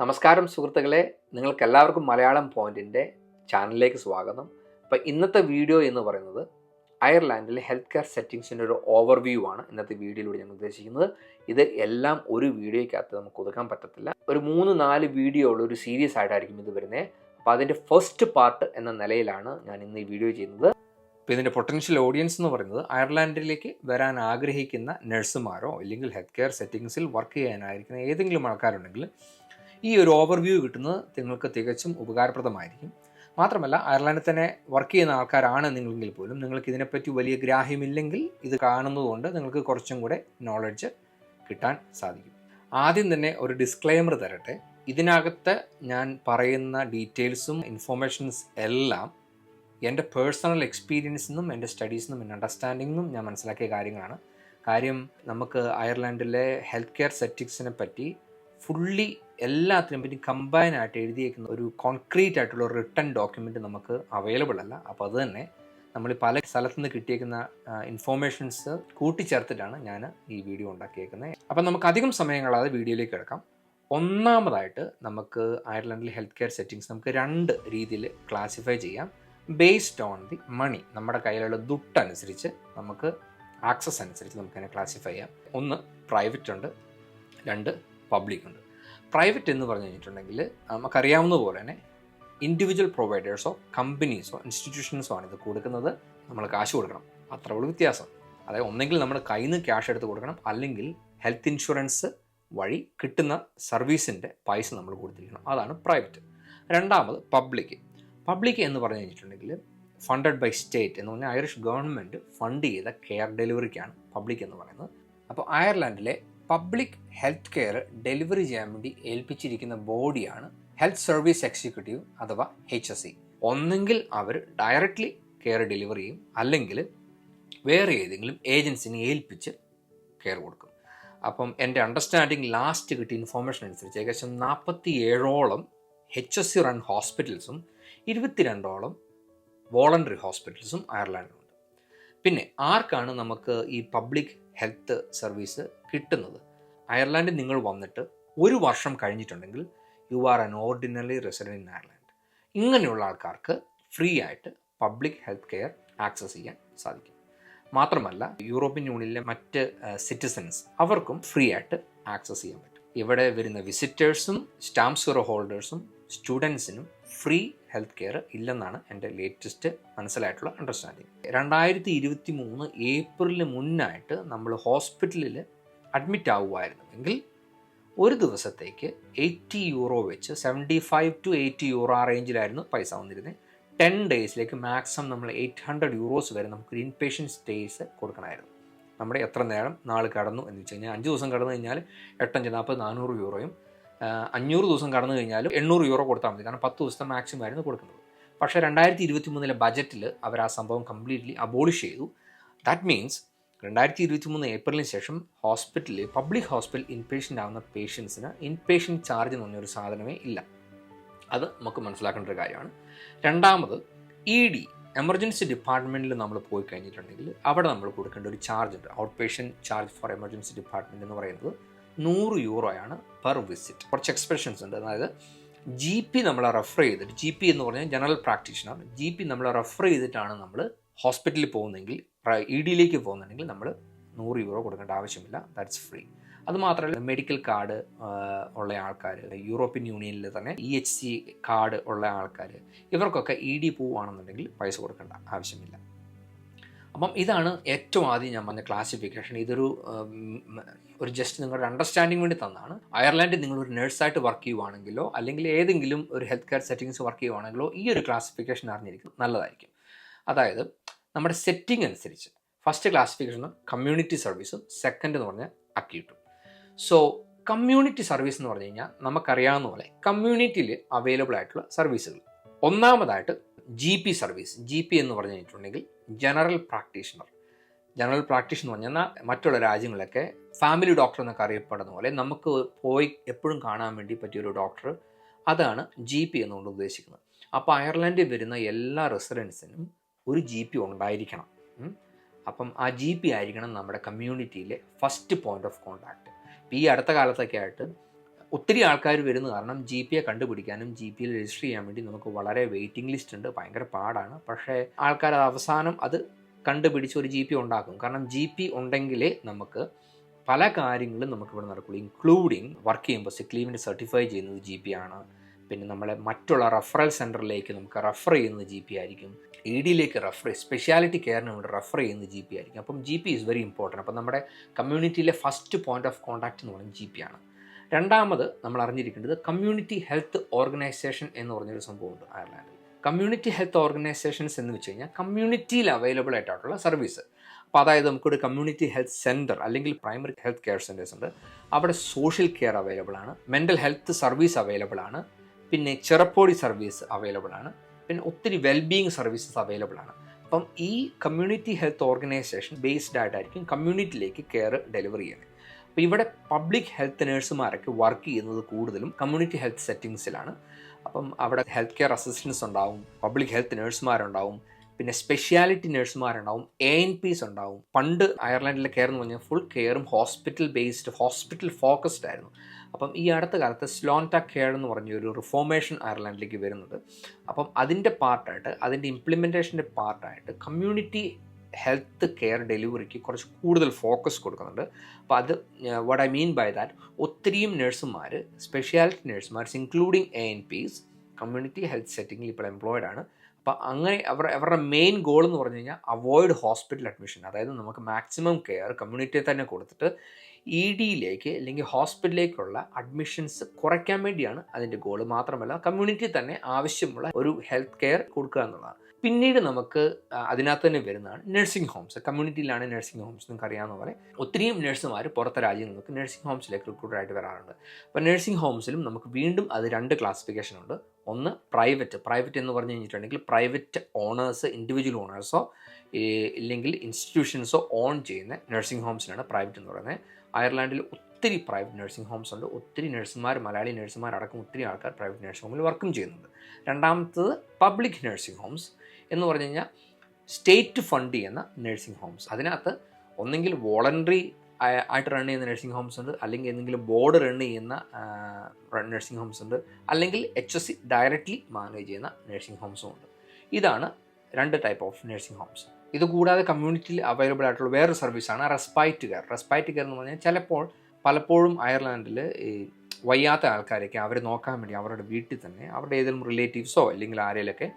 നമസ്കാരം സുഹൃത്തുക്കളെ നിങ്ങൾക്ക് എല്ലാവർക്കും മലയാളം പോയിന്റിന്റെ ചാനലിലേക്ക് സ്വാഗതം. അപ്പോൾ ഇന്നത്തെ വീഡിയോ എന്ന് പറയുന്നത് അയർലാൻഡിലെ ഹെൽത്ത് കെയർ സെറ്റിങ്സിന്റെ ഒരു ഓവർവ്യൂ ആണ് ഇന്നത്തെ വീഡിയോയിലൂടെ ഞാൻ ഉദ്ദേശിക്കുന്നത്. ഇത് എല്ലാം ഒരു വീഡിയോയ്ക്കകത്ത് നമുക്ക് ഒതുക്കാൻ പറ്റത്തില്ല. ഒരു മൂന്ന് നാല് വീഡിയോ ഉള്ള ഒരു സീരീസ് ആയിട്ടായിരിക്കും ഇത് വരുന്നത് അപ്പോൾ അതിന്റെ ഫസ്റ്റ് പാർട്ട് എന്ന നിലയിലാണ് ഞാൻ ഇന്ന് ഈ വീഡിയോ ചെയ്യുന്നത്. അപ്പോൾ ഇതിന്റെ പൊട്ടൻഷ്യൽ ഓഡിയൻസ് എന്ന് പറയുന്നത് അയർലാൻഡിലേക്ക് വരാൻ ആഗ്രഹിക്കുന്ന നഴ്സുമാരോ അല്ലെങ്കിൽ ഹെൽത്ത് കെയർ സെറ്റിങ്സിൽ വർക്ക് ചെയ്യാനായിരിക്കുന്ന ഏതെങ്കിലും ആൾക്കാരുണ്ടെങ്കിൽ ഈ ഒരു ഓവർവ്യൂ കിട്ടുന്നത് നിങ്ങൾക്ക് തികച്ചും ഉപകാരപ്രദമായിരിക്കും. മാത്രമല്ല അയർലൻഡിൽ തന്നെ വർക്ക് ചെയ്യുന്ന ആൾക്കാരാണ് നിങ്ങളെങ്കിൽ പോലും നിങ്ങൾക്ക് ഇതിനെപ്പറ്റി വലിയ ഗ്രാഹ്യമില്ലെങ്കിൽ ഇത് കാണുന്നതുകൊണ്ട് നിങ്ങൾക്ക് കുറച്ചും കൂടെ നോളജ് കിട്ടാൻ സാധിക്കും. ആദ്യം തന്നെ ഒരു ഡിസ്ക്ലെയിമർ തരട്ടെ. ഇതിനകത്ത് ഞാൻ പറയുന്ന ഡീറ്റെയിൽസും ഇൻഫോർമേഷൻസ് എല്ലാം എന്റെ പേഴ്സണൽ എക്സ്പീരിയൻസിൽ നിന്നും എന്റെ സ്റ്റഡീസിൽ നിന്നും എന്റെ അണ്ടർസ്റ്റാൻഡിങ്ങിനും ഞാൻ മനസ്സിലാക്കിയ കാര്യങ്ങളാണ്. കാര്യം നമുക്ക് അയർലൻഡിലെ ഹെൽത്ത് കെയർ സെറ്റിക്സിനെ പറ്റി ഫുള്ളി എല്ലാത്തിനും പറ്റി കമ്പൈൻ ആയിട്ട് എഴുതിയേക്കുന്ന ഒരു കോൺക്രീറ്റ് ആയിട്ടുള്ള റിട്ടേൺ ഡോക്യുമെന്റ് നമുക്ക് അവൈലബിൾ അല്ല. അപ്പോൾ അത് തന്നെ നമ്മൾ പല സ്ഥലത്തുനിന്ന് കിട്ടിയേക്കുന്ന ഇൻഫോർമേഷൻസ് കൂട്ടിച്ചേർത്തിട്ടാണ് ഞാൻ ഈ വീഡിയോ ഉണ്ടാക്കിയേക്കുന്നത്. അപ്പം നമുക്ക് അധികം സമയം കളാതെ വീഡിയോയിലേക്ക് കിടക്കാം. ഒന്നാമതായിട്ട് നമുക്ക് അയർലൻഡിൽ ഹെൽത്ത് കെയർ സെറ്റിങ്സ് നമുക്ക് രണ്ട് രീതിയിൽ ക്ലാസിഫൈ ചെയ്യാം. ബേസ്ഡ് ഓൺ ദി മണി നമ്മുടെ കയ്യിലുള്ള ദുട്ട് അനുസരിച്ച് നമുക്ക് ആക്സസ് അനുസരിച്ച് നമുക്കതിനെ ക്ലാസിഫൈ ചെയ്യാം. ഒന്ന് പ്രൈവറ്റ് ഉണ്ട് രണ്ട് പബ്ലിക് ഉണ്ട്. പ്രൈവറ്റ് എന്ന് പറഞ്ഞു കഴിഞ്ഞിട്ടുണ്ടെങ്കിൽ നമുക്കറിയാവുന്ന പോലെ തന്നെ ഇൻഡിവിജ്വൽ പ്രൊവൈഡേഴ്സോ കമ്പനീസോ ഇൻസ്റ്റിറ്റ്യൂഷൻസോ ആണ് ഇത് കൊടുക്കുന്നത്. നമ്മൾ കാശ് കൊടുക്കണം. അത്ര ഉള്ളൂ വ്യത്യാസം. അതായത് ഒന്നെങ്കിൽ നമ്മൾ കയ്യിൽ നിന്ന് ക്യാഷ് എടുത്ത് കൊടുക്കണം. അല്ലെങ്കിൽ ഹെൽത്ത് ഇൻഷുറൻസ് വഴി കിട്ടുന്ന സർവീസിന്റെ പൈസ നമ്മൾ കൊടുത്തിരിക്കണം. അതാണ് പ്രൈവറ്റ് രണ്ടാമത് പബ്ലിക് പബ്ലിക് എന്ന് പറഞ്ഞു കഴിഞ്ഞിട്ടുണ്ടെങ്കിൽ ഫണ്ടഡ് ബൈ സ്റ്റേറ്റ് എന്ന് പറഞ്ഞാൽ ഐറിഷ് ഗവൺമെന്റ് ഫണ്ട് ചെയ്ത കെയർ ഡെലിവറിക്കാണ് പബ്ലിക് എന്ന് പറയുന്നത്. അപ്പോൾ അയർലാൻഡിലെ പബ്ലിക് ഹെൽത്ത് കെയർ ഡെലിവറി ചെയ്യാൻ വേണ്ടി ഏൽപ്പിച്ചിരിക്കുന്ന ബോഡിയാണ് ഹെൽത്ത് സർവീസ് എക്സിക്യൂട്ടീവ് അഥവാ എച്ച് എസ് സി. ഒന്നെങ്കിൽ അവർ ഡയറക്റ്റ്ലി കെയർ ഡെലിവറി ചെയ്യും അല്ലെങ്കിൽ വേറെ ഏതെങ്കിലും ഏജൻസിനെ ഏൽപ്പിച്ച് കെയർ കൊടുക്കും. അപ്പം എന്റെ അണ്ടർസ്റ്റാൻഡിങ് ലാസ്റ്റ് കിട്ടിയ ഇൻഫോർമേഷൻ അനുസരിച്ച് ഏകദേശം നാൽപ്പത്തി ഏഴോളം എച്ച് എസ് സി റൺ ഹോസ്പിറ്റൽസും ഇരുപത്തിരണ്ടോളം വോളണ്ടറി ഹോസ്പിറ്റൽസും അയർലാൻഡിലുണ്ട്. പിന്നെ ആർക്കാണ് നമുക്ക് ഈ പബ്ലിക് ഹെൽത്ത് സർവീസ് കിട്ടുന്നത്. അയർലാൻഡിൽ നിങ്ങൾ വന്നിട്ട് ഒരു വർഷം കഴിഞ്ഞിട്ടുണ്ടെങ്കിൽ you are an ordinary resident in Ireland ഇങ്ങനെയുള്ള ആൾക്കാർക്ക് ഫ്രീ ആയിട്ട് പബ്ലിക് ഹെൽത്ത് കെയർ ആക്സസ് ചെയ്യാൻ സാധിക്കും. മാത്രമല്ല യൂറോപ്യൻ യൂണിയനിലെ മറ്റ് സിറ്റിസൻസ് അവർക്കും ഫ്രീ ആയിട്ട് ആക്സസ് ചെയ്യാൻ പറ്റും. ഇവിടെ വരുന്ന വിസിറ്റേഴ്സും സ്റ്റാമ്പ് സീറോ ഹോൾഡേഴ്സും സ്റ്റുഡൻസിനും ഫ്രീ ഹെൽത്ത് കെയർ ഇല്ലെന്നാണ് എന്റെ ലേറ്റസ്റ്റ് മനസ്സിലായിട്ടുള്ള അണ്ടർസ്റ്റാൻഡിങ് രണ്ടായിരത്തി ഇരുപത്തി മൂന്ന് ഏപ്രിലിന് മുന്നായിട്ട് നമ്മൾ ഹോസ്പിറ്റലിൽ അഡ്മിറ്റ് ആവുമായിരുന്നു എങ്കിൽ ഒരു ദിവസത്തേക്ക് എയ്റ്റി യൂറോ വെച്ച് seventy five to eighty euro ആ റേഞ്ചിലായിരുന്നു പൈസ വന്നിരുന്നത് ടെൻ ഡേയ്സിലേക്ക് മാക്സിമം നമ്മൾ എയ്റ്റ് ഹൺഡ്രഡ് യൂറോസ് വരെ നമുക്ക് ഇൻ ഇൻപേഷ്യൻ സ്റ്റേസ് കൊടുക്കണമായിരുന്നു. നമ്മുടെ എത്ര നേരം നാൾ കടന്നു എന്ന് വെച്ച് കഴിഞ്ഞാൽ അഞ്ച് ദിവസം കടന്നു കഴിഞ്ഞാൽ എട്ടഞ്ച് നാൽപ്പത് നാനൂറ് യൂറോയും അഞ്ഞൂറ് ദിവസം കടന്നു കഴിഞ്ഞാലും എണ്ണൂറ് യൂറോ കൊടുത്താൽ മതി. കാരണം പത്ത് ദിവസത്തെ മാക്സിമം ആയിരുന്നു കൊടുക്കുന്നത്. പക്ഷേ രണ്ടായിരത്തി ഇരുപത്തി മൂന്നിലെ ബജറ്റിൽ അവർ ആ സംഭവം കംപ്ലീറ്റ്ലി അബോളിഷ് ചെയ്തു. ദാറ്റ് മീൻസ് രണ്ടായിരത്തി ഇരുപത്തി മൂന്ന് ഏപ്രിലിന് ശേഷം ഹോസ്പിറ്റലിൽ പബ്ലിക് ഹോസ്പിറ്റൽ ഇൻപേഷ്യന്റ് ആവുന്ന പേഷ്യൻസിന് ഇൻപേഷ്യന്റ് ചാർജ് എന്ന് പറഞ്ഞൊരു സാധനമേ ഇല്ല. അത് നമുക്ക് മനസ്സിലാക്കേണ്ട ഒരു കാര്യമാണ്. രണ്ടാമത് ഇ ഡി എമർജൻസി ഡിപ്പാർട്ട്മെന്റിൽ നമ്മൾ പോയി കഴിഞ്ഞിട്ടുണ്ടെങ്കിൽ അവിടെ നമ്മൾ കൊടുക്കേണ്ട ഒരു ചാർജ് ഉണ്ട്. Out patient charge for emergency department എന്ന് പറയുന്നത് നൂറ് യൂറോയാണ് വിസിറ്റ് കുറച്ച് എക്സ്പ്രഷൻസ് ഉണ്ട്. അതായത് ജി പി നമ്മളെ റെഫർ ചെയ്തിട്ട് ജി പി എന്ന് പറഞ്ഞാൽ ജനറൽ പ്രാക്ടീഷണർ ജി പി നമ്മളെ റെഫർ ചെയ്തിട്ടാണ് നമ്മൾ ഹോസ്പിറ്റലിൽ പോകുന്നെങ്കിൽ ഇ ഡിയിലേക്ക് പോകുന്നുണ്ടെങ്കിൽ നമ്മൾ നൂറ് യൂറോ കൊടുക്കേണ്ട ആവശ്യമില്ല. ദാറ്റ്സ് ഫ്രീ അതുമാത്രമല്ല മെഡിക്കൽ കാർഡ് ഉള്ള ആൾക്കാർ യൂറോപ്യൻ യൂണിയനിൽ തന്നെ ഇ എച്ച് സി കാർഡ് ഉള്ള ആൾക്കാർ ഇവർക്കൊക്കെ ഇ ഡി പോവുകയാണെന്നുണ്ടെങ്കിൽ പൈസ കൊടുക്കേണ്ട ആവശ്യമില്ല. അപ്പം ഇതാണ് ഏറ്റവും ആദ്യം ഞാൻ പറഞ്ഞ ക്ലാസിഫിക്കേഷൻ ഇതൊരു ഒരു ജസ്റ്റ് നിങ്ങളുടെ അണ്ടർസ്റ്റാൻഡിങ് വേണ്ടി തന്നാണ്. അയർലാൻഡിൽ നിങ്ങൾ ഒരു നഴ്സായിട്ട് വർക്ക് ചെയ്യുവാണെങ്കിലോ അല്ലെങ്കിൽ ഏതെങ്കിലും ഒരു ഹെൽത്ത് കെയർ സെറ്റിങ്സ് വർക്ക് ചെയ്യുവാണെങ്കിലോ ഈ ഒരു ക്ലാസിഫിക്കേഷൻ അറിഞ്ഞിരിക്കും നല്ലതായിരിക്കും. അതായത് നമ്മുടെ സെറ്റിംഗ് അനുസരിച്ച്. ഫസ്റ്റ് ക്ലാസിഫിക്കേഷൻ കമ്മ്യൂണിറ്റി സർവീസും സെക്കൻഡ് എന്ന് പറഞ്ഞാൽ അക്യൂട്ടും സോ കമ്മ്യൂണിറ്റി സർവീസ് എന്ന് പറഞ്ഞു കഴിഞ്ഞാൽ നമുക്കറിയാവുന്ന പോലെ കമ്മ്യൂണിറ്റിയിൽ അവൈലബിൾ ആയിട്ടുള്ള സർവീസുകൾ ഒന്നാമതായിട്ട് G P service G P എന്ന് പറഞ്ഞു കഴിഞ്ഞിട്ടുണ്ടെങ്കിൽ ജനറൽ പ്രാക്ടീഷണർ ജനറൽ പ്രാക്ടീഷൻ എന്ന് പറഞ്ഞാൽ മറ്റുള്ള രാജ്യങ്ങളിലൊക്കെ ഫാമിലി ഡോക്ടർ എന്നൊക്കെ അറിയപ്പെടുന്ന പോലെ നമുക്ക് പോയി എപ്പോഴും കാണാൻ വേണ്ടി പറ്റിയൊരു ഡോക്ടർ അതാണ് ജി പി എന്നുകൊണ്ട് ഉദ്ദേശിക്കുന്നത്. അപ്പോൾ അയർലൻഡിൽ വരുന്ന എല്ലാ റെസിഡൻസിനും ഒരു ജി പി ഉണ്ടായിരിക്കണം. അപ്പം ആ ജി പി ആയിരിക്കണം നമ്മുടെ കമ്മ്യൂണിറ്റിയിലെ ഫസ്റ്റ് പോയിന്റ് ഓഫ് കോൺടാക്റ്റ് ഈ അടുത്ത കാലത്തൊക്കെ ആയിട്ട് ഒത്തിരി ആൾക്കാർ വരുന്ന കാരണം ജി പിയെ കണ്ടുപിടിക്കാനും ജി പിയിൽ രജിസ്റ്റർ ചെയ്യാൻ വേണ്ടി നമുക്ക് വളരെ വെയിറ്റിംഗ് ലിസ്റ്റ് ഉണ്ട്. ഭയങ്കര പാടാണ്. പക്ഷേ ആൾക്കാർ അവസാനം അത് കണ്ടുപിടിച്ച് ഒരു ജി പി ഉണ്ടാക്കും. കാരണം ജി പി ഉണ്ടെങ്കിലേ നമുക്ക് പല കാര്യങ്ങളും നമുക്ക് ഇവിടെ നടക്കുള്ളൂ. ഇൻക്ലൂഡിങ് വർക്ക് ചെയ്യുമ്പോൾ സിക്ക് ലീവിന്റെ സർട്ടിഫൈ ചെയ്യുന്നത് ജി പി ആണ്. പിന്നെ നമ്മളെ മറ്റുള്ള റഫറൽ സെന്ററിലേക്ക് നമുക്ക് റഫർ ചെയ്യുന്നത് ജി പി ആയിരിക്കും. ഇ ഡിയിലേക്ക് റെഫർ സ്പെഷ്യാലിറ്റി കെയറിന് വേണ്ടി റെഫർ ചെയ്യുന്നത് ജി പി ആയിരിക്കും. അപ്പം G P is very important അപ്പം നമ്മുടെ കമ്മ്യൂണിറ്റിയിലെ ഫസ്റ്റ് പോയിന്റ് ഓഫ് കോൺടാക്റ്റ് എന്ന് പറയുന്നത് ജി പി ആണ്. രണ്ടാമത് നമ്മൾ അറിഞ്ഞിരിക്കേണ്ടത് കമ്മ്യൂണിറ്റി ഹെൽത്ത് ഓർഗനൈസേഷൻ എന്ന് പറഞ്ഞൊരു സംഭവമുണ്ട് അയർലാൻഡിൽ കമ്മ്യൂണിറ്റി ഹെൽത്ത് ഓർഗനൈസേഷൻസ് എന്ന് വെച്ച് കഴിഞ്ഞാൽ കമ്മ്യൂണിറ്റിയിൽ അവൈലബിൾ ആയിട്ടുള്ള സർവീസ് അപ്പോൾ അതായത് നമുക്കൊരു കമ്മ്യൂണിറ്റി ഹെൽത്ത് സെന്റർ അല്ലെങ്കിൽ പ്രൈമറി ഹെൽത്ത് കെയർ സെന്റേഴ്സ് ഉണ്ട്. അവിടെ സോഷ്യൽ കെയർ അവൈലബിൾ ആണ്. മെന്റൽ ഹെൽത്ത് സർവീസ് അവൈലബിൾ ആണ്. പിന്നെ ചെറപ്പോടി സർവീസ് അവൈലബിൾ ആണ്. പിന്നെ ഒത്തിരി വെൽബീയിങ് സർവീസസ് അവൈലബിൾ ആണ്. അപ്പം ഈ കമ്മ്യൂണിറ്റി ഹെൽത്ത് ഓർഗനൈസേഷൻ ബേസ്ഡ് ആയിട്ടായിരിക്കും കമ്മ്യൂണിറ്റിയിലേക്ക് കെയർ ഡെലിവറി ചെയ്യുന്നത്. അപ്പോൾ ഇവിടെ പബ്ലിക് ഹെൽത്ത് നേഴ്സുമാരൊക്കെ വർക്ക് ചെയ്യുന്നത് കൂടുതലും കമ്മ്യൂണിറ്റി ഹെൽത്ത് സെറ്റിങ്സിലാണ് അപ്പം അവിടെ ഹെൽത്ത് കെയർ അസിസ്റ്റൻസ് ഉണ്ടാവും പബ്ലിക് ഹെൽത്ത് നേഴ്സുമാരുണ്ടാവും പിന്നെ സ്പെഷ്യാലിറ്റി നേഴ്സുമാരുണ്ടാവും എ എൻ പിസ് ഉണ്ടാവും. പണ്ട് അയർലൻഡിലെ കെയർ എന്ന് പറഞ്ഞാൽ ഫുൾ കെയറും ഹോസ്പിറ്റൽ ബേസ്ഡ് ഹോസ്പിറ്റൽ ഫോക്കസ്ഡ് ആയിരുന്നു. അപ്പം ഈ അടുത്ത കാലത്ത് സ്ലോൺട കെയർ എന്ന് പറഞ്ഞ ഒരു റിഫോർമേഷൻ അയർലൻഡിലേക്ക് വരുന്നുണ്ട് അപ്പം അതിന്റെ പാർട്ടായിട്ട് അതിന്റെ ഇംപ്ലിമെന്റേഷന്റെ പാർട്ടായിട്ട് കമ്മ്യൂണിറ്റി ഹെൽത്ത് കെയർ ഡെലിവറിക്ക് കുറച്ച് കൂടുതൽ ഫോക്കസ് കൊടുക്കുന്നുണ്ട്. അപ്പോൾ അത് what I mean by that ഒത്തിരിയും നഴ്സുമാർ സ്പെഷ്യാലിറ്റി നഴ്സുമാർ including A N Ps community health സെറ്റിങ്ങിൽ ഇപ്പോൾ എംപ്ലോയിഡ് ആണ്. അപ്പോൾ അങ്ങനെ അവർ അവരുടെ മെയിൻ ഗോൾ എന്ന് പറഞ്ഞു കഴിഞ്ഞാൽ അവോയ്ഡ് ഹോസ്പിറ്റൽ അഡ്മിഷൻ അതായത് നമുക്ക് മാക്സിമം കെയർ കമ്മ്യൂണിറ്റിയെ തന്നെ കൊടുത്തിട്ട് ഇ ഡിയിലേക്ക് അല്ലെങ്കിൽ ഹോസ്പിറ്റലിലേക്കുള്ള അഡ്മിഷൻസ് കുറയ്ക്കാൻ വേണ്ടിയാണ് അതിന്റെ ഗോൾ മാത്രമല്ല കമ്മ്യൂണിറ്റി തന്നെ ആവശ്യമുള്ള ഒരു ഹെൽത്ത് കെയർ കൊടുക്കുക എന്നുള്ളതാണ്. പിന്നീട് നമുക്ക് അതിനകത്ത് തന്നെ വരുന്നതാണ് നഴ്സിംഗ് ഹോംസ് കമ്മ്യൂണിറ്റിയിലാണ് നഴ്സിംഗ് ഹോംസ് നിങ്ങൾക്ക് അറിയാവുന്ന പോലെ ഒത്തിരിയും നഴ്സുമാർ പുറത്തെ രാജ്യങ്ങൾക്ക് നഴ്സിംഗ് ഹോംസിലേക്ക് റിക്രൂട്ടറായിട്ട് വരാറുണ്ട്. അപ്പോൾ നഴ്സിംഗ് ഹോംസിലും നമുക്ക് വീണ്ടും അത് രണ്ട് ക്ലാസിഫിക്കേഷൻ ഉണ്ട്. ഒന്ന് പ്രൈവറ്റ് പ്രൈവറ്റ് എന്ന് പറഞ്ഞു കഴിഞ്ഞിട്ടുണ്ടെങ്കിൽ പ്രൈവറ്റ് ഓണേഴ്സ് ഇൻഡിവിജ്വൽ ഓണേഴ്സോ ഇല്ലെങ്കിൽ ഇൻസ്റ്റിറ്റ്യൂഷൻസോ ഓൺ ചെയ്യുന്ന നഴ്സിംഗ് ഹോംസിനാണ് പ്രൈവറ്റ് എന്ന് പറയുന്നത്. അയർലാൻഡിൽ ഒത്തിരി പ്രൈവറ്റ് നഴ്സിംഗ് ഹോംസ് ഉണ്ട്. ഒത്തിരി നഴ്സുമാർ മലയാളി നഴ്സുമാർ അടക്കം ഒത്തിരി ആൾക്കാർ പ്രൈവറ്റ് നഴ്സിംഗ് ഹോമിൽ വർക്കും ചെയ്യുന്നുണ്ട്. രണ്ടാമത്തത് പബ്ലിക് നഴ്സിംഗ് ഹോംസ് എന്ന് പറഞ്ഞു കഴിഞ്ഞാൽ സ്റ്റേറ്റ് ഫണ്ട് ചെയ്യുന്ന നഴ്സിംഗ് ഹോംസ് അതിനകത്ത് ഒന്നെങ്കിൽ വോളണ്ടറി ആയിട്ട് റൺ ചെയ്യുന്ന നഴ്സിംഗ് ഹോംസ് ഉണ്ട് അല്ലെങ്കിൽ എന്തെങ്കിലും ബോർഡ് റൺ ചെയ്യുന്ന നഴ്സിംഗ് ഹോംസ് ഉണ്ട് അല്ലെങ്കിൽ H S C directly manage ചെയ്യുന്ന നഴ്സിംഗ് ഹോംസും ഉണ്ട്. ഇതാണ് രണ്ട് ടൈപ്പ് ഓഫ് നഴ്സിംഗ് ഹോംസ് ഇതുകൂടാതെ കമ്മ്യൂണിറ്റിയിൽ അവൈലബിൾ ആയിട്ടുള്ള വേറൊരു സർവീസാണ് റെസ്പൈറ്റ് കെയർ റെസ്പൈറ്റ് കെയർ എന്ന് പറഞ്ഞാൽ ചിലപ്പോൾ പലപ്പോഴും അയർലാൻഡിൽ ഈ വയ്യാത്ത ആൾക്കാരൊക്കെ അവരെ നോക്കാൻ വേണ്ടി അവരുടെ വീട്ടിൽ തന്നെ അവരുടെ ഏതെങ്കിലും റിലേറ്റീവ്സോ അല്ലെങ്കിൽ ആരെങ്കിലൊക്കെ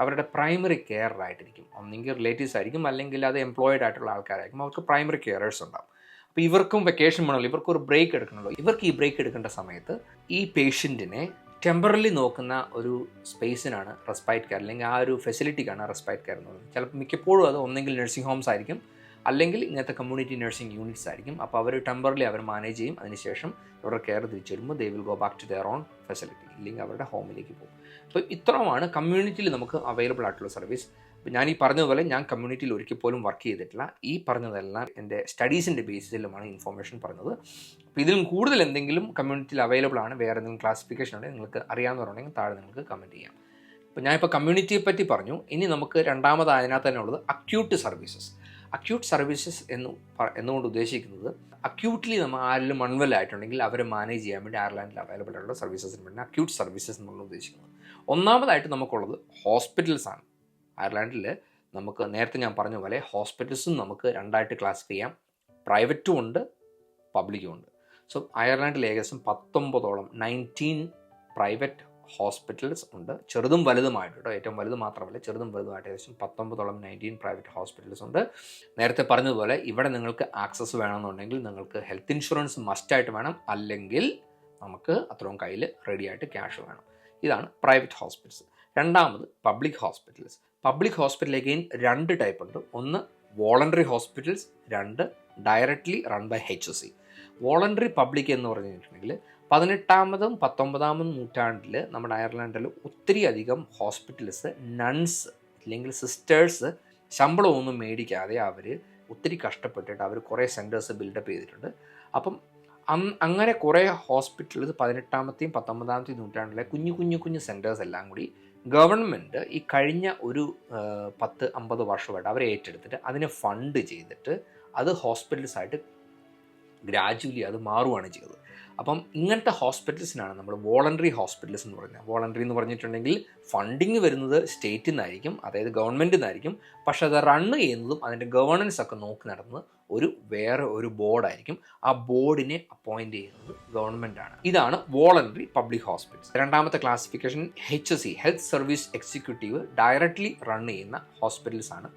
അവരുടെ പ്രൈമറി കെയറായിട്ടിരിക്കും ഒന്നെങ്കിൽ റിലേറ്റീവ്സ് ആയിരിക്കും അല്ലെങ്കിൽ അത് എംപ്ലോയിഡ് ആയിട്ടുള്ള ആൾക്കാരായിരിക്കും. അവർക്ക് പ്രൈമറി കെയറേഴ്സ് ഉണ്ടാവും. അപ്പോൾ ഇവർക്കും വെക്കേഷൻ വേണമല്ലോ ഇവർക്ക് ഒരു ബ്രേക്ക് എടുക്കണമല്ലോ. ഇവർക്ക് ഈ ബ്രേക്ക് എടുക്കേണ്ട സമയത്ത് ഈ പേഷ്യന്റിനെ ടെമ്പറലി നോക്കുന്ന ഒരു സ്പേസിനാണ് റെസ്പൈറ്റ് കെയർ അല്ലെങ്കിൽ ആ ഒരു ഫെസിലിറ്റിക്കാണ് റെസ്പൈറ്റ് കെയർ എന്ന് പറയുന്നത്. ചിലപ്പോൾ മിക്കപ്പോഴും അത് ഒന്നെങ്കിൽ നഴ്സിംഗ് ഹോംസ് ആയിരിക്കും അല്ലെങ്കിൽ ഇങ്ങനത്തെ കമ്മ്യൂണിറ്റി നഴ്സിംഗ് യൂണിറ്റ്സ് ആയിരിക്കും. അപ്പോൾ അവർ ടെമ്പറലി അവർ മാനേജ് ചെയ്യും. അതിനുശേഷം അവരുടെ കെയർ തിരിച്ചു വരുമ്പോൾ they will go back to their own facility ഇല്ലെങ്കിൽ അവരുടെ ഹോമിലേക്ക് പോകും. അപ്പോൾ ഇത്രയുമാണ് കമ്മ്യൂണിറ്റിയിൽ നമുക്ക് അവൈലബിൾ ആയിട്ടുള്ള സർവീസ് ഞാൻ ഈ പറഞ്ഞതുപോലെ ഞാൻ കമ്മ്യൂണിറ്റിയിൽ ഒരിക്കൽ പോലും വർക്ക് ചെയ്തിട്ടില്ല. ഈ പറഞ്ഞതെല്ലാം എന്റെ സ്റ്റഡീസിന്റെ ബേസിസിലുമാണ് ഇൻഫോർമേഷൻ പറഞ്ഞത്. അപ്പോൾ ഇതിലും കൂടുതൽ എന്തെങ്കിലും കമ്മ്യൂണിറ്റിയിൽ അവൈലബിൾ ആണ് വേറെ എന്തെങ്കിലും ക്ലാസിഫിക്കേഷൻ ഉണ്ടെങ്കിൽ നിങ്ങൾക്ക് അറിയാവുന്നവരുണ്ടെങ്കിൽ താഴെ നിങ്ങൾക്ക് കമന്റ് ചെയ്യാം. അപ്പോൾ ഞാനിപ്പോൾ കമ്മ്യൂണിറ്റിയെ പറ്റി പറഞ്ഞു. ഇനി നമുക്ക് രണ്ടാമത് അതിനകത്ത് തന്നെ ഉള്ളത് അക്യൂട്ട് സർവീസസ് അക്യൂട്ട് സർവീസസ് എന്ന് എന്നുകൊണ്ട് ഉദ്ദേശിക്കുന്നത് അക്യൂട്ട്ലി നമ്മൾ ആരെങ്കിലും മൺവെൽ ആയിട്ടുണ്ടെങ്കിൽ അവരെ മാനേജ് ചെയ്യാൻ വേണ്ടി അയർലാൻഡിൽ അവൈലബിൾ ആയിട്ടുള്ള സർവീസസിന് വേണ്ടി അക്യൂട്ട് സർവീസസ് എന്നുള്ള ഉദ്ദേശിക്കുന്നത്. ഒന്നാമതായിട്ട് നമുക്കുള്ളത് ഹോസ്പിറ്റൽസാണ് അയർലാൻഡിൽ നമുക്ക് നേരത്തെ ഞാൻ പറഞ്ഞ പോലെ ഹോസ്പിറ്റൽസും നമുക്ക് രണ്ടായിട്ട് ക്ലാസിഫൈ ചെയ്യാം. പ്രൈവറ്റും ഉണ്ട് പബ്ലിക്കും ഉണ്ട്. സോ അയർലാൻഡിൽ ഏകദേശം പത്തൊമ്പതോളം നയന്റീൻ പ്രൈവറ്റ് ഹോസ്പിറ്റൽസ് ഉണ്ട്. ചെറുതും വലുതുമായിട്ട് കേട്ടോ. ഏറ്റവും വലുത് മാത്രമല്ല ചെറുതും വലുതുമായിട്ട് ഏകദേശം പത്തൊമ്പതോളം നയന്റീൻ പ്രൈവറ്റ് ഹോസ്പിറ്റൽസ് ഉണ്ട്. നേരത്തെ പറഞ്ഞതുപോലെ ഇവിടെ നിങ്ങൾക്ക് ആക്സസ് വേണമെന്നുണ്ടെങ്കിൽ നിങ്ങൾക്ക് ഹെൽത്ത് ഇൻഷുറൻസ് മസ്റ്റായിട്ട് വേണം. അല്ലെങ്കിൽ നമുക്ക് അത്രയും കയ്യിൽ റെഡി ആയിട്ട് ക്യാഷ് വേണം. ഇതാണ് പ്രൈവറ്റ് ഹോസ്പിറ്റൽസ് രണ്ടാമത് public hospitals public hospital again രണ്ട് ടൈപ്പ് ഉണ്ട്. ഒന്ന് വോളണ്ടറി ഹോസ്പിറ്റൽസ് രണ്ട് directly run by H S C voluntary public എന്ന് പറഞ്ഞിട്ടുണ്ടെങ്കിൽ പതിനെട്ടാമതും പത്തൊമ്പതാമതും നൂറ്റാണ്ടിൽ നമ്മുടെ അയർലൻഡിൽ ഒത്തിരി അധികം ഹോസ്പിറ്റൽസ് നൺസ് അല്ലെങ്കിൽ സിസ്റ്റേഴ്സ് ശമ്പളമൊന്നും മേടിക്കാതെ അവർ ഒത്തിരി കഷ്ടപ്പെട്ടിട്ട് അവർ കുറേ സെന്റേഴ്സ് ബിൽഡപ്പ് ചെയ്തിട്ടുണ്ട്. അപ്പം അങ്ങനെ കുറേ ഹോസ്പിറ്റൽസ് പതിനെട്ടാമത്തെയും പത്തൊമ്പതാമത്തെയും നൂറ്റാണ്ടിലെ കുഞ്ഞു കുഞ്ഞു കുഞ്ഞു സെന്റേഴ്സ് എല്ലാം കൂടി ഗവൺമെന്റ് ഈ കഴിഞ്ഞ ഒരു പത്ത് അമ്പത് വർഷമായിട്ട് അവരെ ഏറ്റെടുത്തിട്ട് അതിനെ ഫണ്ട് ചെയ്തിട്ട് അത് ഹോസ്പിറ്റൽസ് ആയിട്ട് ഗ്രാജുവലി അത് മാറുകയാണ് ചെയ്തത്. അപ്പം ഇങ്ങനത്തെ ഹോസ്പിറ്റൽസിനാണ് നമ്മൾ വോളണ്ടറി ഹോസ്പിറ്റൽസ് എന്ന് പറയുന്നത്. വോളണ്ടറി എന്ന് പറഞ്ഞിട്ടുണ്ടെങ്കിൽ ഫണ്ടിങ് വരുന്നത് സ്റ്റേറ്റിൽ നിന്നായിരിക്കും അതായത് ഗവൺമെന്റിൽ നിന്നായിരിക്കും പക്ഷെ അത് റണ്ണ് ചെയ്യുന്നതും അതിന്റെ ഗവേണൻസ് ഒക്കെ നോക്കി നടത്തുന്നത് ഒരു വേറെ ഒരു ബോർഡായിരിക്കും ആ ബോർഡിനെ അപ്പോയിന്റ് ചെയ്യുന്നത് ഗവൺമെന്റ് ആണ്. ഇതാണ് വോളണ്ടറി പബ്ലിക് ഹോസ്പിറ്റൽസ് രണ്ടാമത്തെ classification H S C health service executive directly run ചെയ്യുന്ന ഹോസ്പിറ്റൽസ് ആണ്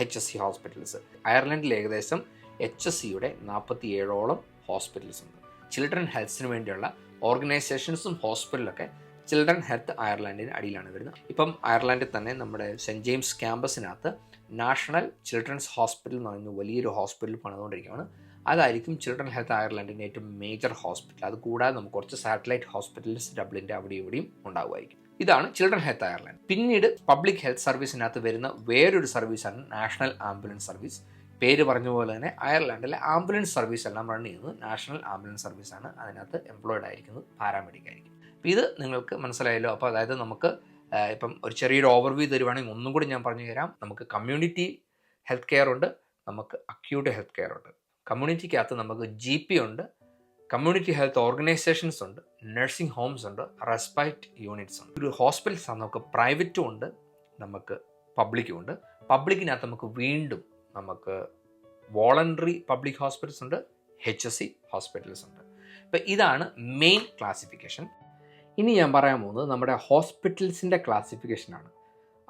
എച്ച് എസ് സി ഹോസ്പിറ്റൽസ് അയർലൻഡിൽ ഏകദേശം എച്ച് എസ് സിയുടെ നാൽപ്പത്തി ഏഴോളം ഹോസ്പിറ്റൽസ് ഉണ്ട്. ചിൽഡ്രൻ ഹെൽത്തിന് വേണ്ടിയുള്ള ഓർഗനൈസേഷൻസും ഹോസ്പിറ്റലൊക്കെ ചിൽഡ്രൻ ഹെൽത്ത് അയർലാൻഡിന് അടിയിലാണ് വരുന്നത്. ഇപ്പം അയർലാൻഡിൽ തന്നെ നമ്മുടെ സെന്റ് ജെയിംസ് ക്യാമ്പസിനകത്ത് നാഷണൽ ചിൽഡ്രൻസ് ഹോസ്പിറ്റൽ എന്ന് പറയുന്ന വലിയൊരു ഹോസ്പിറ്റൽ പണിതുകൊണ്ടിരിക്കുകയാണ്. അതായിരിക്കും ചിൽഡ്രൻ ഹെൽത്ത് അയർലാൻഡിന്റെ ഏറ്റവും മേജർ ഹോസ്പിറ്റൽ. അത് കൂടാതെ നമുക്ക് കുറച്ച് സാറ്റലൈറ്റ് ഹോസ്പിറ്റൽസ് ഡബ്ലിന്റെ അവിടെയും ഇവിടെയും ഉണ്ടാവുമായിരിക്കും. ഇതാണ് ചിൽഡ്രൻ ഹെൽത്ത് അയർലാൻഡ്. പിന്നീട് പബ്ലിക് ഹെൽത്ത് സർവീസിനകത്ത് വരുന്ന വേറൊരു സർവീസാണ് നാഷണൽ ആംബുലൻസ് സർവീസ്. പേര് പറഞ്ഞ പോലെ തന്നെ അയർലാൻഡിലെ ആംബുലൻസ് സർവീസ് എല്ലാം റൺ ചെയ്യുന്നത് നാഷണൽ ആംബുലൻസ് സർവീസാണ് അതിനകത്ത് എംപ്ലോയിഡ് ആയിരിക്കുന്നത് പാരാമെഡിക് ആയിരിക്കും അപ്പോൾ ഇത് നിങ്ങൾക്ക് മനസ്സിലായല്ലോ. അപ്പോൾ അതായത് നമുക്ക് ഇപ്പം ഒരു ചെറിയൊരു ഓവർവ്യൂ തരുവാണെങ്കിൽ ഒന്നും കൂടി ഞാൻ പറഞ്ഞു തരാം. നമുക്ക് കമ്മ്യൂണിറ്റി ഹെൽത്ത് കെയർ ഉണ്ട് നമുക്ക് അക്യൂട്ട് ഹെൽത്ത് കെയർ ഉണ്ട്. കമ്മ്യൂണിറ്റിക്കകത്ത് നമുക്ക് ജി പി ഉണ്ട് കമ്മ്യൂണിറ്റി ഹെൽത്ത് ഓർഗനൈസേഷൻസ് ഉണ്ട് നഴ്സിംഗ് ഹോംസ് ഉണ്ട് റെസ്പൈറ്റ് യൂണിറ്റ്സ് ഉണ്ട്. ഒരു ഹോസ്പിറ്റൽസ് ആണ് നമുക്ക് പ്രൈവറ്റും ഉണ്ട് നമുക്ക് പബ്ലിക്കും ഉണ്ട്. പബ്ലിക്കിനകത്ത് നമുക്ക് വീണ്ടും നമുക്ക് വോളണ്ടറി പബ്ലിക് ഹോസ്പിറ്റൽസ് ഉണ്ട് എച്ച് എസ് സി ഹോസ്പിറ്റൽസ് ഉണ്ട്. ഇപ്പം ഇതാണ് മെയിൻ ക്ലാസിഫിക്കേഷൻ ഇനി ഞാൻ പറയാൻ പോകുന്നത് നമ്മുടെ ഹോസ്പിറ്റൽസിന്റെ ക്ലാസിഫിക്കേഷനാണ്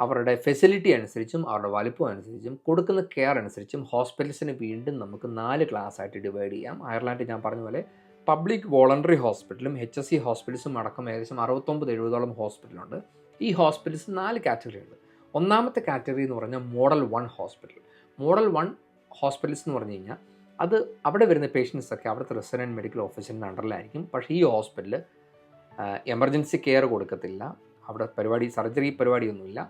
അവരുടെ ഫെസിലിറ്റി അനുസരിച്ചും അവരുടെ വലുപ്പം അനുസരിച്ചും കൊടുക്കുന്ന കെയർ അനുസരിച്ചും ഹോസ്പിറ്റൽസിന് വീണ്ടും നമുക്ക് നാല് ക്ലാസ് ആയിട്ട് ഡിവൈഡ് ചെയ്യാം. അയർലാൻഡ് ഞാൻ പറഞ്ഞ പോലെ പബ്ലിക് വോളണ്ടറി ഹോസ്പിറ്റലും എച്ച് എസ് സി ഹോസ്പിറ്റൽസും അടക്കം ഏകദേശം അറുപത്തൊമ്പത് എഴുപതോളം ഹോസ്പിറ്റലുണ്ട്. ഈ ഹോസ്പിറ്റൽസ് നാല് കാറ്റഗറി ഉണ്ട് ഒന്നാമത്തെ കാറ്റഗറി എന്ന് പറഞ്ഞാൽ model one hospital model one hospitals എന്ന് പറഞ്ഞു കഴിഞ്ഞാൽ അത് അവിടെ വരുന്ന പേഷ്യൻസൊക്കെ അവിടുത്തെ റെസിഡന്റ് മെഡിക്കൽ ഓഫീസറിന്റെ അണ്ടറിലായിരിക്കും. പക്ഷേ ഈ ഹോസ്പിറ്റൽ എമർജൻസി കെയർ കൊടുക്കത്തില്ല. അവിടെ പരിപാടി സർജറി പരിപാടിയൊന്നുമില്ല.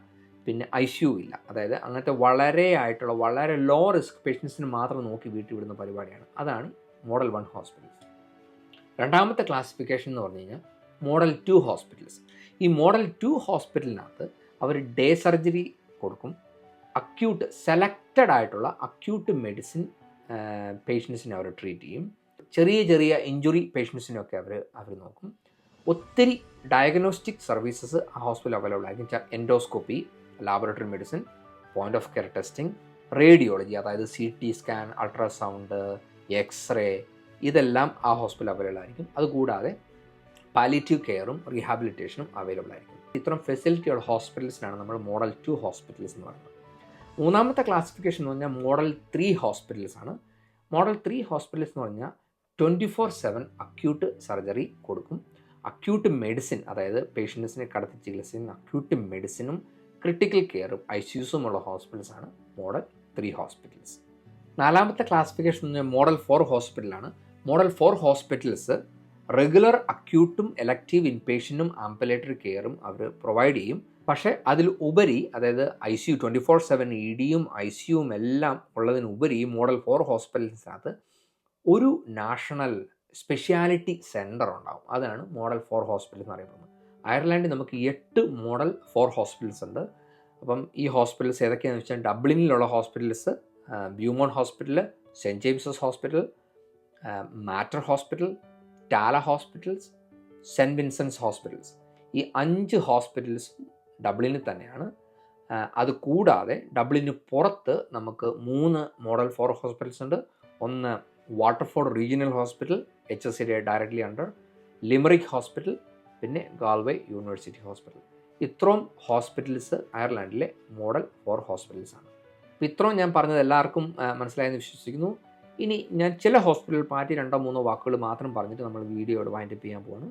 പിന്നെ ഐ സി യു ഇല്ല അതായത് അങ്ങനത്തെ വളരെ ആയിട്ടുള്ള വളരെ ലോ റിസ്ക് പേഷ്യൻസിന് മാത്രം നോക്കി വീട്ടിൽ വിടുന്ന പരിപാടിയാണ്. അതാണ് മോഡൽ വൺ ഹോസ്പിറ്റൽസ്. രണ്ടാമത്തെ ക്ലാസിഫിക്കേഷൻ എന്ന് പറഞ്ഞു കഴിഞ്ഞാൽ മോഡൽ ടു ഹോസ്പിറ്റൽസ്. ഈ മോഡൽ ടു ഹോസ്പിറ്റലിനകത്ത് അവർ ഡേ സർജറി കൊടുക്കും. അക്യൂട്ട് സെലക്റ്റഡ് ആയിട്ടുള്ള അക്യൂട്ട് മെഡിസിൻ പേഷ്യൻസിനെ അവർ ട്രീറ്റ് ചെയ്യും. ചെറിയ ചെറിയ ഇഞ്ചുറി പേഷ്യൻസിനൊക്കെ അവർ അവർ നോക്കും. ഒത്തിരി ഡയഗ്നോസ്റ്റിക് സർവീസസ് ആ ഹോസ്പിറ്റൽ അവൈലബിൾ ആയിരിക്കും. Endoscopy laboratory medicine point of care testing radiology അതായത് C T scan ultrasound X-ray ഇതെല്ലാം ആ ഹോസ്പിറ്റൽ അവൈലബിൾ ആയിരിക്കും. അതുകൂടാതെ പാലിറ്റീവ് കെയറും റീഹാബിലിറ്റേഷനും അവൈലബിൾ ആയിരിക്കും. ഇത്തരം ഫെസിലിറ്റിയുള്ള ഹോസ്പിറ്റൽസിനാണ് നമ്മൾ മോഡൽ ടു ഹോസ്പിറ്റൽസ് എന്ന് പറയുന്നത്. മൂന്നാമത്തെ ക്ലാസിഫിക്കേഷൻ എന്ന് പറഞ്ഞാൽ മോഡൽ ത്രീ ഹോസ്പിറ്റൽസ് ആണ്. മോഡൽ ത്രീ ഹോസ്പിറ്റൽസ് എന്ന് പറഞ്ഞാൽ twenty four seven acute surgery കൊടുക്കും. അക്യൂട്ട് മെഡിസിൻ അതായത് പേഷ്യൻസിനെ കടത്തി ചികിത്സിക്കുന്ന അക്യൂട്ട് മെഡിസിനും ക്രിട്ടിക്കൽ കെയറും ഐ സിയുസും ഉള്ള ഹോസ്പിറ്റൽസ് ആണ് മോഡൽ ത്രീ ഹോസ്പിറ്റൽസ് നാലാമത്തെ ക്ലാസിഫിക്കേഷൻ എന്ന് പറഞ്ഞാൽ മോഡൽ ഫോർ ഹോസ്പിറ്റലാണ് മോഡൽ ഫോർ ഹോസ്പിറ്റൽസ് റെഗുലർ അക്യൂട്ടും എലക്റ്റീവ് ഇൻപേഷ്യനും ആംബുലേറ്ററി കെയറും അവർ പ്രൊവൈഡ് ചെയ്യും. പക്ഷേ അതിൽ ഉപരി അതായത് I C U twenty four seven E ഡിയും ഐ സി യുവും എല്ലാം ഉള്ളതിനുപരി മോഡൽ ഫോർ ഹോസ്പിറ്റൽസിനകത്ത് ഒരു നാഷണൽ സ്പെഷ്യാലിറ്റി സെന്റർ ഉണ്ടാവും. അതാണ് മോഡൽ ഫോർ ഹോസ്പിറ്റൽ എന്ന് പറയുന്നത്. അയർലൻഡിൽ നമുക്ക് എട്ട് മോഡൽ ഫോർ ഹോസ്പിറ്റൽസ് ഉണ്ട്. അപ്പം ഈ ഹോസ്പിറ്റൽസ് ഏതൊക്കെയാണെന്ന് വെച്ചാൽ ഡബ്ലിനിലുള്ള hospitals Beaumont hospital saint James's hospital Mater hospital Tallaght hospitals saint Vincent's hospitals ഈ അഞ്ച് ഹോസ്പിറ്റൽസ് ഡബ്ലിനിൽ തന്നെയാണ്. അത് കൂടാതെ ഡബ്ലിന് പുറത്ത് നമുക്ക് മൂന്ന് മോഡൽ ഫോർ ഹോസ്പിറ്റൽസ് ഉണ്ട്. ഒന്ന് Waterford regional hospital H S സിയുടെ ഡയറക്ട്ലി അണ്ടർ ലിമറിക് ഹോസ്പിറ്റൽ പിന്നെ ഗാൽവേ യൂണിവേഴ്സിറ്റി ഹോസ്പിറ്റൽ ഇത്രയും ഹോസ്പിറ്റൽസ് അയർലാൻഡിലെ മോഡൽ ഫോർ ഹോസ്പിറ്റൽസ് ആണ്. അപ്പോൾ ഇത്രയും ഞാൻ പറഞ്ഞത് എല്ലാവർക്കും മനസ്സിലായെന്ന് വിശ്വസിക്കുന്നു. ഇനി ഞാൻ ചില ഹോസ്പിറ്റൽ മാറ്റി രണ്ടോ മൂന്നോ വാക്കുകൾ മാത്രം പറഞ്ഞിട്ട് നമ്മൾ വീഡിയോയോട് വൈൻഡപ്പ് ചെയ്യാൻ പോവാണ്.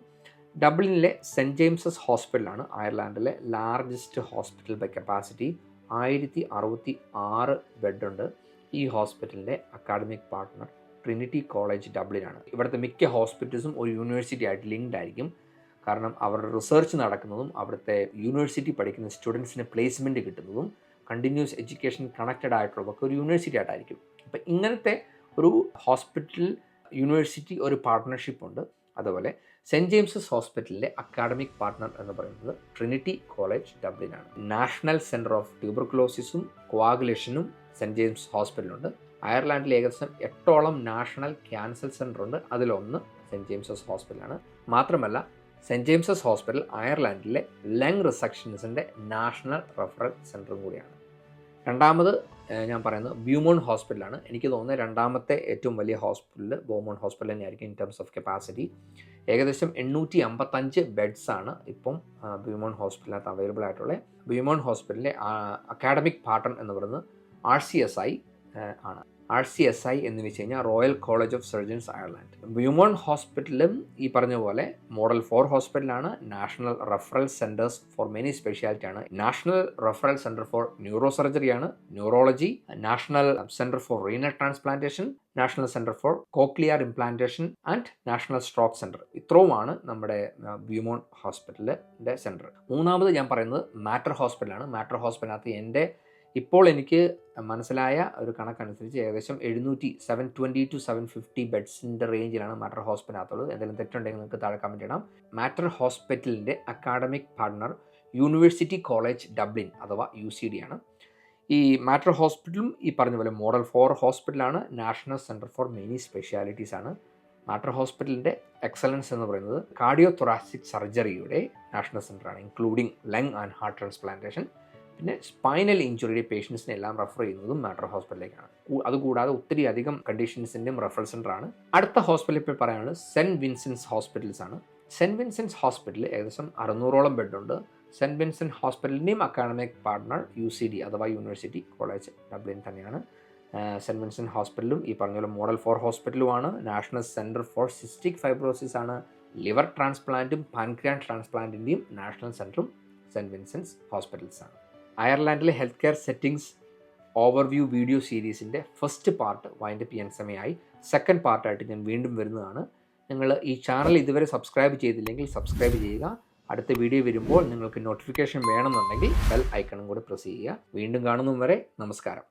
ഡബ്ലിനിലെ സെന്റ് ജെയിംസസ് ഹോസ്പിറ്റലാണ് അയർലാൻഡിലെ ലാർജസ്റ്റ് ഹോസ്പിറ്റൽ ബൈ കപ്പാസിറ്റി ആയിരത്തി അറുപത്തി ആറ് ബെഡുണ്ട്. ഈ ഹോസ്പിറ്റലിന്റെ അക്കാഡമിക് പാർട്ട്ണർ ട്രിനിറ്റി കോളേജ് ഡബ്ലിനാണ്. ഇവിടുത്തെ മിക്ക ഹോസ്പിറ്റൽസും ഒരു യൂണിവേഴ്സിറ്റി ആയിട്ട് ലിങ്ക്ഡ് ആയിരിക്കും. കാരണം അവരുടെ റിസർച്ച് നടക്കുന്നതും അവിടുത്തെ യൂണിവേഴ്സിറ്റി പഠിക്കുന്ന സ്റ്റുഡൻസിന് പ്ലേസ്മെന്റ് കിട്ടുന്നതും കണ്ടിന്യൂസ് എഡ്യൂക്കേഷൻ കണക്റ്റഡ് ആയിട്ടുള്ളതൊക്കെ ഒരു യൂണിവേഴ്സിറ്റി ആയിട്ടായിരിക്കും. അപ്പം ഇങ്ങനത്തെ ഒരു ഹോസ്പിറ്റൽ യൂണിവേഴ്സിറ്റി ഒരു പാർട്ട്ണർഷിപ്പ് ഉണ്ട്. അതുപോലെ സെന്റ് ജെയിംസസ് ഹോസ്പിറ്റലിലെ അക്കാഡമിക് പാർട്ട്ണർ എന്ന് പറയുന്നത് ട്രിനിറ്റി കോളേജ് ഡബ്ലിനാണ് നാഷണൽ സെന്റർ ഓഫ് ട്യൂബർക്ലോസിസും കോവാഗുലേഷനും സെന്റ് ജെയിംസ് ഹോസ്പിറ്റലുണ്ട് അയർലാൻഡിൽ ഏകദേശം എട്ടോളം നാഷണൽ ക്യാൻസർ സെന്റർ ഉണ്ട്. അതിലൊന്ന് സെന്റ് ജെയിംസസ് ഹോസ്പിറ്റലാണ് മാത്രമല്ല സെന്റ് ജെയിംസസ് ഹോസ്പിറ്റൽ അയർലാൻഡിലെ ലങ് റിസക്ഷൻസിന്റെ നാഷണൽ റെഫറൽ സെന്ററും കൂടിയാണ്. രണ്ടാമത് ഞാൻ പറയുന്നത് ബ്യൂമോൺ ഹോസ്പിറ്റലാണ് എനിക്ക് തോന്നുന്നത് രണ്ടാമത്തെ ഏറ്റവും വലിയ ഹോസ്പിറ്റൽ ബോമോൺ ഹോസ്പിറ്റൽ തന്നെയായിരിക്കും ഇൻ ടേംസ് ഓഫ് കപ്പാസിറ്റി ഏകദേശം എണ്ണൂറ്റി അമ്പത്തഞ്ച് ബെഡ്സാണ് ഇപ്പം ബ്യൂമോൺ ഹോസ്പിറ്റലിനകത്ത് അവൈലബിൾ ആയിട്ടുള്ളത് ബ്യൂമോൺ ഹോസ്പിറ്റലിലെ അക്കാഡമിക് പാർട്ടൺ എന്ന് പറയുന്നത് ആർ സി എസ് ഐ ആണ്. ആർ സി എസ് ഐ എന്ന് വെച്ച് കഴിഞ്ഞാൽ royal college of surgeons Ireland Beaumont ഹോസ്പിറ്റലും ഈ പറഞ്ഞ പോലെ മോഡൽ ഫോർ ഹോസ്പിറ്റലാണ് national referral centres for many speciality ആണ് national referral centre for neuro സർജറിയാണ് neurology national centre for renal transplantation national centre for cochlear implantation and national stroke centre ഇത്രയുമാണ് നമ്മുടെ വ്യൂമോൺ ഹോസ്പിറ്റലിന്റെ centre മൂന്നാമത് ഞാൻ പറയുന്നത് മാറ്റർ ഹോസ്പിറ്റലാണ് മാറ്റർ ഹോസ്പിറ്റലിനകത്ത് എന്റെ ഇപ്പോൾ എനിക്ക് മനസ്സിലായ ഒരു കണക്കനുസരിച്ച് ഏകദേശം എഴുന്നൂറ്റി seven twenty two seven fifty ബെഡ്സിന്റെ റേഞ്ചിലാണ് മാറ്റർ ഹോസ്പിറ്റലിനകത്തുള്ളത് എന്തെങ്കിലും തെറ്റുണ്ടെങ്കിൽ നിങ്ങൾക്ക് താഴെ കമന്റ് ചെയ്യണം മാറ്റർ ഹോസ്പിറ്റലിന്റെ academic partner university college Dublin അഥവാ യു സി ഡി ആണ്. ഈ മാറ്റർ ഹോസ്പിറ്റലും ഈ പറഞ്ഞ പോലെ മോഡൽ ഫോർ ഹോസ്പിറ്റലാണ് national centre for many specialities ആണ്. മാറ്റർ ഹോസ്പിറ്റലിന്റെ എക്സലൻസ് എന്ന് പറയുന്നത് കാർഡിയോ തൊറാസിക് സർജറിയുടെ national സെന്ററാണ് including lung and heart transplantation പിന്നെ സ്പൈനൽ ഇഞ്ചുറി പേഷ്യൻസിനെ എല്ലാം റെഫർ ചെയ്യുന്നതും മാറ്റർ ഹോസ്പിറ്റലിലേക്കാണ് അതുകൂടാതെ ഒത്തിരി അധികം കണ്ടീഷൻസിന്റെയും റെഫറൽ സെന്ററാണ് അടുത്ത ഹോസ്പിറ്റലിൽ ഇപ്പോൾ പറയാനുള്ളത് സെന്റ് വിൻസെൻസ് ഹോസ്പിറ്റൽസ് ആണ്. സെന്റ് വിൻസെൻസ് ഹോസ്പിറ്റൽ ഏകദേശം അറുന്നൂറോളം ബെഡുണ്ട് saint Vincent ഹോസ്പിറ്റലിന്റെയും academic partner U C D അഥവാ യൂണിവേഴ്സിറ്റി കോളേജ് ഡബ്ലിൻ തന്നെയാണ്. സെന്റ് വിൻസെന്റ് ഹോസ്പിറ്റലും ഈ പറഞ്ഞ പോലെ model four ഹോസ്പിറ്റലുമാണ് national centre for cystic fibrosis ആണ്. ലിവർ ട്രാൻസ്പ്ലാന്റും പാൻക്രിയാൻ ട്രാൻസ്പ്ലാന്റിന്റെയും നാഷണൽ സെന്ററും സെന്റ് വിൻസെൻസ് ഹോസ്പിറ്റൽസ് ആണ്. അയർലാൻഡിലെ health care settings overview video സീരീസിന്റെ ഫസ്റ്റ് പാർട്ട് വൈൻഡപ്പ് ചെയ്യാൻ സമയമായി. സെക്കൻഡ് പാർട്ടായിട്ട് ഞാൻ വീണ്ടും വരുന്നതാണ്. നിങ്ങൾ ഈ ചാനൽ ഇതുവരെ സബ്സ്ക്രൈബ് ചെയ്തില്ലെങ്കിൽ സബ്സ്ക്രൈബ് ചെയ്യുക. അടുത്ത വീഡിയോ വരുമ്പോൾ നിങ്ങൾക്ക് നോട്ടിഫിക്കേഷൻ വേണമെന്നുണ്ടെങ്കിൽ ബെൽ ഐക്കണും കൂടി പ്രസ് ചെയ്യുക. വീണ്ടും കാണുന്നതും വരെ നമസ്കാരം.